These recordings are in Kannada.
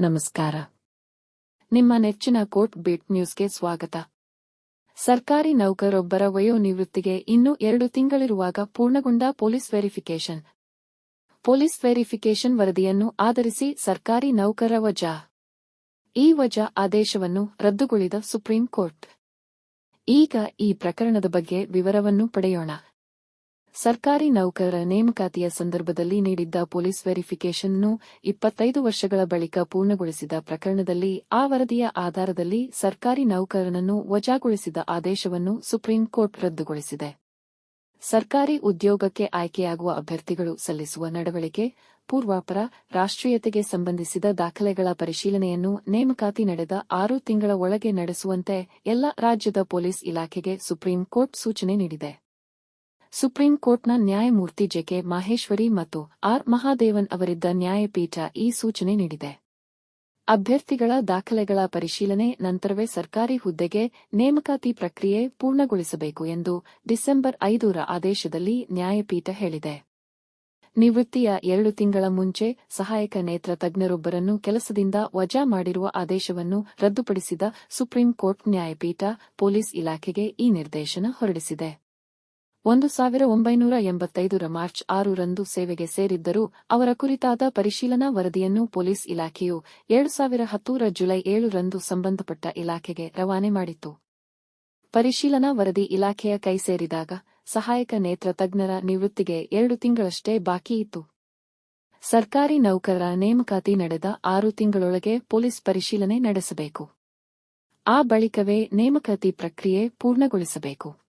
ನಮಸ್ಕಾರ. ನಿಮ್ಮ ನೆಚ್ಚಿನ ಕೋರ್ಟ್ ಬೀಟ್ ನ್ಯೂಸ್ಗೆ ಸ್ವಾಗತ. ಸರ್ಕಾರಿ ನೌಕರೊಬ್ಬರ ವಯೋನಿವೃತ್ತಿಗೆ ಇನ್ನೂ ಎರಡು ತಿಂಗಳಿರುವಾಗ ಪೂರ್ಣಗೊಂಡ ಪೊಲೀಸ್ ವೆರಿಫಿಕೇಷನ್. ಪೊಲೀಸ್ ವೆರಿಫಿಕೇಷನ್ ವರದಿಯನ್ನು ಆಧರಿಸಿ ಸರ್ಕಾರಿ ನೌಕರ ವಜಾ. ಈ ವಜಾ ಆದೇಶವನ್ನು ರದ್ದುಗೊಳಿದ ಸುಪ್ರೀಂ ಕೋರ್ಟ್. ಈಗ ಈ ಪ್ರಕರಣದ ಬಗ್ಗೆ ವಿವರವನ್ನು ಪಡೆಯೋಣ. ಸರ್ಕಾರಿ ನೌಕರರ ನೇಮಕಾತಿಯ ಸಂದರ್ಭದಲ್ಲಿ ನೀಡಿದ್ದ ಪೊಲೀಸ್ ವೆರಿಫಿಕೇಷನ್ನು ಇಪ್ಪತ್ತೈದು ವರ್ಷಗಳ ಬಳಿಕ ಪೂರ್ಣಗೊಳಿಸಿದ ಪ್ರಕರಣದಲ್ಲಿ ಆ ವರದಿಯ ಆಧಾರದಲ್ಲಿ ಸರ್ಕಾರಿ ನೌಕರನನ್ನು ವಜಾಗೊಳಿಸಿದ ಆದೇಶವನ್ನು ಸುಪ್ರೀಂ ಕೋರ್ಟ್ ರದ್ದುಗೊಳಿಸಿದೆ. ಸರ್ಕಾರಿ ಉದ್ಯೋಗಕ್ಕೆ ಆಯ್ಕೆಯಾಗುವ ಅಭ್ಯರ್ಥಿಗಳು ಸಲ್ಲಿಸುವ ನಡವಳಿಕೆ, ಪೂರ್ವಾಪರ, ರಾಷ್ಟ್ರೀಯತೆಗೆ ಸಂಬಂಧಿಸಿದ ದಾಖಲೆಗಳ ಪರಿಶೀಲನೆಯನ್ನು ನೇಮಕಾತಿ ನಡೆದ ಆರು ತಿಂಗಳ ಒಳಗೆ ನಡೆಸುವಂತೆ ಎಲ್ಲ ರಾಜ್ಯದ ಪೊಲೀಸ್ ಇಲಾಖೆಗೆ ಸುಪ್ರೀಂ ಕೋರ್ಟ್ ಸೂಚನೆ ನೀಡಿದೆ. ಸುಪ್ರೀಂ ಕೋರ್ಟ್ನ ನ್ಯಾಯಮೂರ್ತಿ ಜೆಕೆ ಮಾಹೇಶ್ವರಿ ಮತ್ತು ಆರ್. ಮಹಾದೇವನ್ ಅವರಿದ್ದ ನ್ಯಾಯಪೀಠ ಈ ಸೂಚನೆ ನೀಡಿದೆ. ಅಭ್ಯರ್ಥಿಗಳ ದಾಖಲೆಗಳ ಪರಿಶೀಲನೆ ನಂತರವೇ ಸರ್ಕಾರಿ ಹುದ್ದೆಗೆ ನೇಮಕಾತಿ ಪ್ರಕ್ರಿಯೆ ಪೂರ್ಣಗೊಳಿಸಬೇಕು ಎಂದು ಡಿಸೆಂಬರ್ ಐದರ ಆದೇಶದಲ್ಲಿ ನ್ಯಾಯಪೀಠ ಹೇಳಿದೆ. ನಿವೃತ್ತಿಯ ಎರಡು ತಿಂಗಳ ಮುಂಚೆ ಸಹಾಯಕ ನೇತ್ರ ತಜ್ಞರೊಬ್ಬರನ್ನು ಕೆಲಸದಿಂದ ವಜಾ ಮಾಡಿರುವ ಆದೇಶವನ್ನು ರದ್ದುಪಡಿಸಿದ ಸುಪ್ರೀಂ ಕೋರ್ಟ್ ನ್ಯಾಯಪೀಠ ಪೊಲೀಸ್ ಇಲಾಖೆಗೆ ಈ ನಿರ್ದೇಶನ ಹೊರಡಿಸಿದೆ. ಒಂದು ಸಾವಿರ ಒಂಬೈನೂರ ಎಂಬತ್ತೈದರ ಮಾರ್ಚ್ ಆರರಂದು ಸೇವೆಗೆ ಸೇರಿದ್ದರೂ ಅವರ ಕುರಿತಾದ ಪರಿಶೀಲನಾ ವರದಿಯನ್ನು ಪೊಲೀಸ್ ಇಲಾಖೆಯು ಎರಡು ಸಾವಿರ ಹತ್ತೂರ ಜುಲೈ ಏಳರಂದು ಸಂಬಂಧಪಟ್ಟ ಇಲಾಖೆಗೆ ರವಾನೆ ಮಾಡಿತ್ತು. ಪರಿಶೀಲನಾ ವರದಿ ಇಲಾಖೆಯ ಕೈ ಸೇರಿದಾಗ ಸಹಾಯಕ ನೇತ್ರ ತಜ್ಞರ ನಿವೃತ್ತಿಗೆ ಎರಡು ತಿಂಗಳಷ್ಟೇ ಬಾಕಿ ಇತ್ತು. ಸರ್ಕಾರಿ ನೌಕರರ ನೇಮಕಾತಿ ನಡೆದ ಆರು ತಿಂಗಳೊಳಗೆ ಪೊಲೀಸ್ ಪರಿಶೀಲನೆ ನಡೆಸಬೇಕು. ಆ ಬಳಿಕವೇ ನೇಮಕಾತಿ ಪ್ರಕ್ರಿಯೆ ಪೂರ್ಣಗೊಳಿಸಬೇಕು.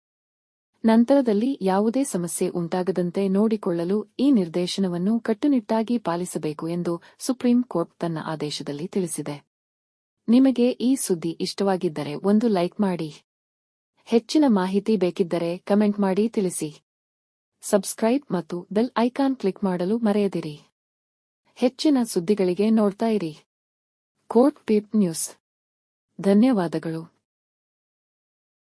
ನಂತರದಲ್ಲಿ ಯಾವುದೇ ಸಮಸ್ಯೆ ಉಂಟಾಗದಂತೆ ನೋಡಿಕೊಳ್ಳಲು ಈ ನಿರ್ದೇಶನವನ್ನು ಕಟ್ಟುನಿಟ್ಟಾಗಿ ಪಾಲಿಸಬೇಕು ಎಂದು ಸುಪ್ರೀಂ ಕೋರ್ಟ್ ತನ್ನ ಆದೇಶದಲ್ಲಿ ತಿಳಿಸಿದೆ. ನಿಮಗೆ ಈ ಸುದ್ದಿ ಇಷ್ಟವಾಗಿದ್ದರೆ ಒಂದು ಲೈಕ್ ಮಾಡಿ. ಹೆಚ್ಚಿನ ಮಾಹಿತಿ ಬೇಕಿದ್ದರೆ ಕಮೆಂಟ್ ಮಾಡಿ ತಿಳಿಸಿ. ಸಬ್ಸ್ಕ್ರೈಬ್ ಮತ್ತು ಬೆಲ್ ಐಕಾನ್ ಕ್ಲಿಕ್ ಮಾಡಲು ಮರೆಯದಿರಿ. ಹೆಚ್ಚಿನ ಸುದ್ದಿಗಳಿಗೆ ನೋಡ್ತಾ ಇರಿ. Court peep news. ಧನ್ಯವಾದಗಳು.